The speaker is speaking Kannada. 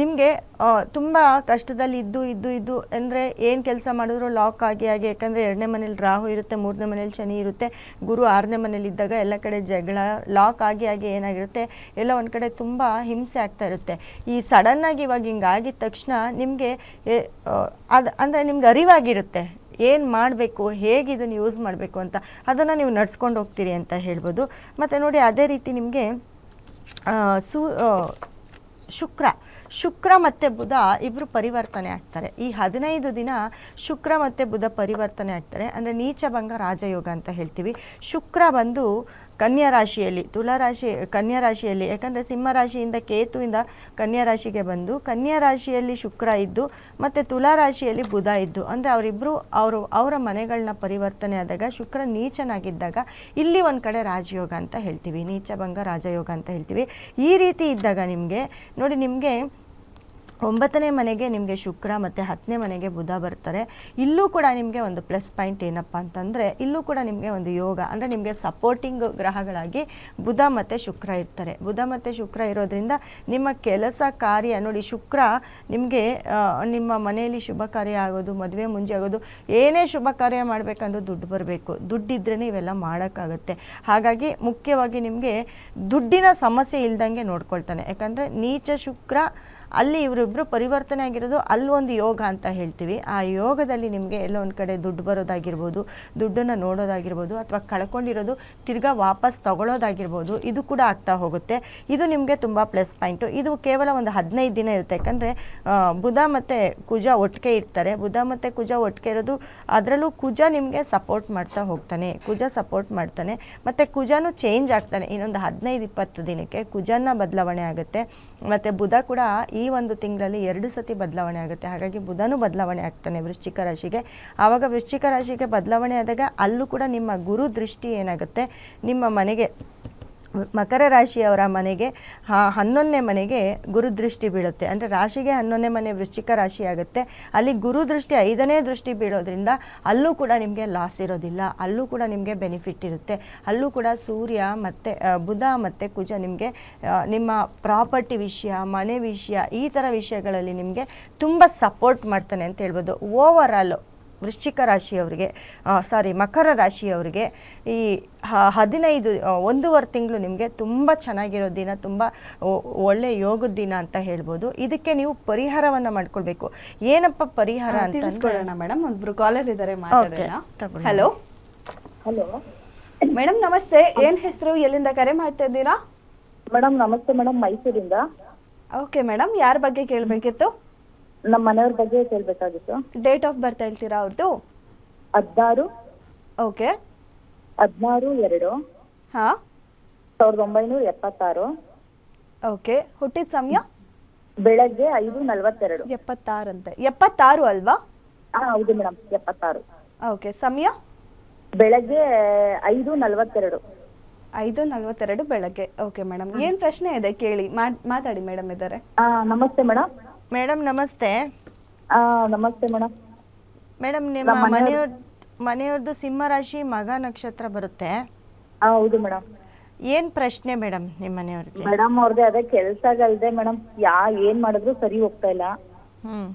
ನಿಮಗೆ ತುಂಬ ಕಷ್ಟದಲ್ಲಿ ಇದ್ದು ಇದ್ದು ಇದ್ದು ಅಂದರೆ ಏನು ಕೆಲಸ ಮಾಡಿದ್ರು ಲಾಕ್ ಆಗಿ ಆಗಿ, ಯಾಕಂದರೆ ಎರಡನೇ ಮನೇಲಿ ರಾಹು ಇರುತ್ತೆ, ಮೂರನೇ ಮನೇಲಿ ಶನಿ ಇರುತ್ತೆ, ಗುರು ಆರನೇ ಮನೇಲಿ ಇದ್ದಾಗ ಎಲ್ಲ ಕಡೆ ಜಗಳ ಲಾಕ್ ಆಗಿ ಆಗಿ ಏನಾಗಿರುತ್ತೆ, ಎಲ್ಲ ಒಂದು ಕಡೆ ತುಂಬ ಹಿಂಸೆ ಆಗ್ತಾ ಇರುತ್ತೆ. ಈ ಸಡನ್ನಾಗಿ ಇವಾಗ ಹಿಂಗೆ ಆಗಿದ ತಕ್ಷಣ ನಿಮಗೆ ಅದು, ಅಂದರೆ ನಿಮ್ಗೆ ಅರಿವಾಗಿರುತ್ತೆ, ಏನು ಮಾಡಬೇಕು, ಹೇಗೆ ಇದನ್ನು ಯೂಸ್ ಮಾಡಬೇಕು ಅಂತ. ಅದನ್ನು ನೀವು ನಡ್ಸ್ಕೊಂಡು ಹೋಗ್ತೀರಿ ಅಂತ ಹೇಳ್ಬೋದು. ಮತ್ತು ನೋಡಿ, ಅದೇ ರೀತಿ ನಿಮಗೆ ಸೂ ಶುಕ್ರ. ಶುಕ್ರ ಮತ್ತು ಬುಧ ಇಬ್ಬರು ಪರಿವರ್ತನೆ ಆಗ್ತಾರೆ. ಈ ಹದಿನೈದು ದಿನ ಶುಕ್ರ ಮತ್ತು ಬುಧ ಪರಿವರ್ತನೆ ಆಗ್ತಾರೆ. ಅಂದರೆ ನೀಚಭಂಗ ರಾಜಯೋಗ ಅಂತ ಹೇಳ್ತೀವಿ. ಶುಕ್ರ ಬಂದು ಕನ್ಯಾ ರಾಶಿಯಲ್ಲಿ, ತುಲಾ ರಾಶಿ, ಕನ್ಯಾ ರಾಶಿಯಲ್ಲಿ ಯಾಕಂದರೆ ಸಿಂಹ ರಾಶಿಯಿಂದ ಕೇತುವಿಂದ ಕನ್ಯಾ ರಾಶಿಗೆ ಬಂದು ಕನ್ಯಾ ರಾಶಿಯಲ್ಲಿ ಶುಕ್ರ ಇದ್ದು, ಮತ್ತು ತುಲಾ ರಾಶಿಯಲ್ಲಿ ಬುಧ ಇದ್ದು, ಅಂದರೆ ಅವರಿಬ್ಬರು ಅವರು ಅವರ ಮನೆಗಳನ್ನ ಪರಿವರ್ತನೆ ಆದಾಗ ಶುಕ್ರ ನೀಚನಾಗಿದ್ದಾಗ ಇಲ್ಲಿ ಒಂದು ಕಡೆ ರಾಜಯೋಗ ಅಂತ ಹೇಳ್ತೀವಿ ನೀಚಭಂಗ ರಾಜಯೋಗ ಅಂತ ಹೇಳ್ತೀವಿ. ಈ ರೀತಿ ಇದ್ದಾಗ ನಿಮಗೆ, ನೋಡಿ ನಿಮಗೆ ಒಂಬತ್ತನೇ ಮನೆಗೆ ನಿಮಗೆ ಶುಕ್ರ ಮತ್ತು ಹತ್ತನೇ ಮನೆಗೆ ಬುಧ ಬರ್ತಾರೆ. ಇಲ್ಲೂ ಕೂಡ ನಿಮಗೆ ಒಂದು ಪ್ಲಸ್ ಪಾಯಿಂಟ್ ಏನಪ್ಪ ಅಂತಂದರೆ, ಇಲ್ಲೂ ಕೂಡ ನಿಮಗೆ ಒಂದು ಯೋಗ ಅಂದರೆ ನಿಮಗೆ ಸಪೋರ್ಟಿಂಗ್ ಗ್ರಹಗಳಾಗಿ ಬುಧ ಮತ್ತು ಶುಕ್ರ ಇರ್ತಾರೆ. ಬುಧ ಮತ್ತು ಶುಕ್ರ ಇರೋದ್ರಿಂದ ನಿಮ್ಮ ಕೆಲಸ ಕಾರ್ಯ ನೋಡಿ ಶುಕ್ರ ನಿಮಗೆ ನಿಮ್ಮ ಮನೆಯಲ್ಲಿ ಶುಭ ಕಾರ್ಯ ಆಗೋದು, ಮದುವೆ ಮುಂಜೆ ಆಗೋದು, ಏನೇ ಶುಭ ಕಾರ್ಯ ಮಾಡಬೇಕಂದ್ರೂ ದುಡ್ಡು ಬರಬೇಕು. ದುಡ್ಡಿದ್ರೇ ಇವೆಲ್ಲ ಮಾಡೋಕ್ಕಾಗುತ್ತೆ. ಹಾಗಾಗಿ ಮುಖ್ಯವಾಗಿ ನಿಮಗೆ ದುಡ್ಡಿನ ಸಮಸ್ಯೆ ಇಲ್ದಂಗೆ ನೋಡ್ಕೊಳ್ತಾನೆ. ಯಾಕಂದರೆ ನೀಚ ಶುಕ್ರ ಅಲ್ಲಿ ಇವರಿಬ್ಬರು ಪರಿವರ್ತನೆ ಆಗಿರೋದು ಅಲ್ಲೊಂದು ಯೋಗ ಅಂತ ಹೇಳ್ತೀವಿ. ಆ ಯೋಗದಲ್ಲಿ ನಿಮಗೆ ಎಲ್ಲೋ ಒಂದು ಕಡೆ ದುಡ್ಡು ಬರೋದಾಗಿರ್ಬೋದು, ದುಡ್ಡನ್ನು ನೋಡೋದಾಗಿರ್ಬೋದು ಅಥವಾ ಕಳ್ಕೊಂಡಿರೋದು ತಿರ್ಗಾ ವಾಪಸ್ ತಗೊಳ್ಳೋದಾಗಿರ್ಬೋದು ಇದು ಕೂಡ ಆಗ್ತಾ ಹೋಗುತ್ತೆ. ಇದು ನಿಮಗೆ ತುಂಬ ಪ್ಲಸ್ ಪಾಯಿಂಟು. ಇದು ಕೇವಲ ಒಂದು ಹದಿನೈದು ದಿನ ಇರುತ್ತೆ. ಯಾಕಂದರೆ ಬುಧ ಮತ್ತು ಕುಜ ಒಟ್ಟಿಗೆ ಇರ್ತಾರೆ. ಬುಧ ಮತ್ತು ಕುಜ ಒಟ್ಟಿಗೆ ಇರೋದು, ಅದರಲ್ಲೂ ಕುಜ ನಿಮಗೆ ಸಪೋರ್ಟ್ ಮಾಡ್ತಾ ಹೋಗ್ತಾನೆ. ಕುಜ ಸಪೋರ್ಟ್ ಮಾಡ್ತಾನೆ. ಮತ್ತು ಕುಜನೂ ಚೇಂಜ್ ಆಗ್ತಾನೆ. ಇನ್ನೊಂದು ಹದಿನೈದು ಇಪ್ಪತ್ತು ದಿನಕ್ಕೆ ಕುಜನ ಬದಲಾವಣೆ ಆಗುತ್ತೆ. ಮತ್ತು ಬುಧ ಕೂಡ ಈ ಒಂದು ತಿಂಗಳಲ್ಲಿ ಎರಡು ಸತಿ ಬದಲಾವಣೆ ಆಗುತ್ತೆ. ಹಾಗಾಗಿ ಬುಧನೂ ಬದಲಾವಣೆ ಆಗ್ತಾನೆ ವೃಶ್ಚಿಕ ರಾಶಿಗೆ. ಆವಾಗ ವೃಶ್ಚಿಕ ರಾಶಿಗೆ ಬದಲಾವಣೆ ಆದಾಗ ಅಲ್ಲೂ ಕೂಡ ನಿಮ್ಮ ಗುರು ದೃಷ್ಟಿ ಏನಾಗುತ್ತೆ? ನಿಮ್ಮ ಮನೆಗೆ ಮಕರ ರಾಶಿಯವರ ಮನೆಗೆ ಹನ್ನೊಂದನೇ ಮನೆಗೆ ಗುರುದೃಷ್ಟಿ ಬೀಳುತ್ತೆ. ಅಂದರೆ ರಾಶಿಗೆ ಹನ್ನೊಂದನೇ ಮನೆ ವೃಶ್ಚಿಕ ರಾಶಿ ಆಗುತ್ತೆ ಅಲ್ಲಿ ಗುರುದೃಷ್ಟಿ ಐದನೇ ದೃಷ್ಟಿ ಬೀಳೋದ್ರಿಂದ ಅಲ್ಲೂ ಕೂಡ ನಿಮಗೆ ಲಾಸ್ ಇರೋದಿಲ್ಲ. ಅಲ್ಲೂ ಕೂಡ ನಿಮಗೆ ಬೆನಿಫಿಟ್ ಇರುತ್ತೆ. ಅಲ್ಲೂ ಕೂಡ ಸೂರ್ಯ ಮತ್ತು ಬುಧ ಮತ್ತು ಕುಜ ನಿಮಗೆ ನಿಮ್ಮ ಪ್ರಾಪರ್ಟಿ ವಿಷಯ, ಮನೆ ವಿಷಯ ಈ ಥರ ವಿಷಯಗಳಲ್ಲಿ ನಿಮಗೆ ತುಂಬ ಸಪೋರ್ಟ್ ಮಾಡ್ತಾನೆ ಅಂತ ಹೇಳ್ಬೋದು. ಓವರ್ ಆಲು ವೃಶ್ಚಿಕ ರಾಶಿಯವರಿಗೆ ಸಾರಿ ಮಕರ ರಾಶಿಯವರಿಗೆ ಈ ಹದಿನೈದು ಒಂದೂವರೆ ತಿಂಗಳು ನಿಮಗೆ ತುಂಬ ಚೆನ್ನಾಗಿರೋ ದಿನ ತುಂಬ ಒಳ್ಳೆ ಯೋಗದ ದಿನ ಅಂತ ಹೇಳ್ಬೋದು. ಇದಕ್ಕೆ ನೀವು ಪರಿಹಾರವನ್ನು ಮಾಡ್ಕೊಳ್ಬೇಕು. ಏನಪ್ಪ ಪರಿಹಾರ ಅಂತ ಮೇಡಮ್. ಒಬ್ರು ಕಾಲರ್ ಇದ್ದಾರೆ. ಹಲೋ ಹಲೋ ಮೇಡಮ್ ನಮಸ್ತೆ. ಏನ್ ಹೆಸರು? ಎಲ್ಲಿಂದ ಕರೆ ಮಾಡ್ತಾ ಇದ್ದೀರಾ? ಮೇಡಮ್ ನಮಸ್ತೆ ಮೇಡಮ್ ಮೈಸೂರಿಂದ. Okay madam. ಯಾರ ಬಗ್ಗೆ ಕೇಳಬೇಕಿತ್ತು? ನಮ್ಮ ಮನೆಯವ್ರ ಬಗ್ಗೆ ಕೇಳಬೇಕಾಗಿತ್ತು. ಡೇಟ್ ಆಫ್ ಬರ್ತ್ ಹೇಳ್ತೀರಾ ಅವ್ರದ್ದು ಹದಿನಾರು. ಓಕೆ ಹದಿನಾರು ಎರಡು. ಹಾ. ಸಾವಿರದ ಒಂಬೈನೂರ ಎಪ್ಪತ್ತಾರು. ಓಕೆ ಹುಟ್ಟಿದ ಸಮಯ? ಬೆಳಗ್ಗೆ ಐದು ನಲವತ್ತೆರಡು. ಎಪ್ಪತ್ತಾರಂತೆ ಎಪ್ಪತ್ತಾರು ಅಲ್ವಾ? ಹಾ ಹೌದು ಮೇಡಮ್ ಎಪ್ಪತ್ತಾರು. ಓಕೆ ಸಮಯ? ಬೆಳಗ್ಗೆ ಐದು ನಲವತ್ತೆರಡು. ಐದು ನಲವತ್ತೆರಡು ಬೆಳಗ್ಗೆ. ಓಕೆ ಮೇಡಮ್ ಏನ್ ಪ್ರಶ್ನೆ ಇದೆ ಕೇಳಿ. ಮಾಡ್- ಮಾತಾಡಿ ಮೇಡಮ್ ಇದ್ದಾರೆ. ನಮಸ್ತೆ ಮೇಡಮ್ ಮೇಡಮ್ ನಮಸ್ತೆ. ಆ, ನಮಸ್ತೆ ಮೇಡಮ್. ಮೇಡಮ್ ನಿಮ್ಮ ಮನೆಯವ್ರ ಮನೆಯವ್ರದ್ದು ಸಿಂಹ ರಾಶಿ ಮಗ ನಕ್ಷತ್ರ ಬರುತ್ತೆ. ಆ, ಹೌದು ಮೇಡಮ್. ಏನ್ ಪ್ರಶ್ನೆ ಮೇಡಮ್ ನಿಮ್ಮ ಮನೆಯವ್ರಿಗೆ? ಮೇಡಮ್ ಅವ್ರದ್ದೇ ಅದೇ ಕೆಲ್ಸಗಲ್ದೆ ಮೇಡಮ್. ಯಾ ಏನ್ ಮಾಡಿದ್ರು ಸರಿ ಹೋಗ್ತಾ ಇಲ್ಲ. ಹ್ಞೂ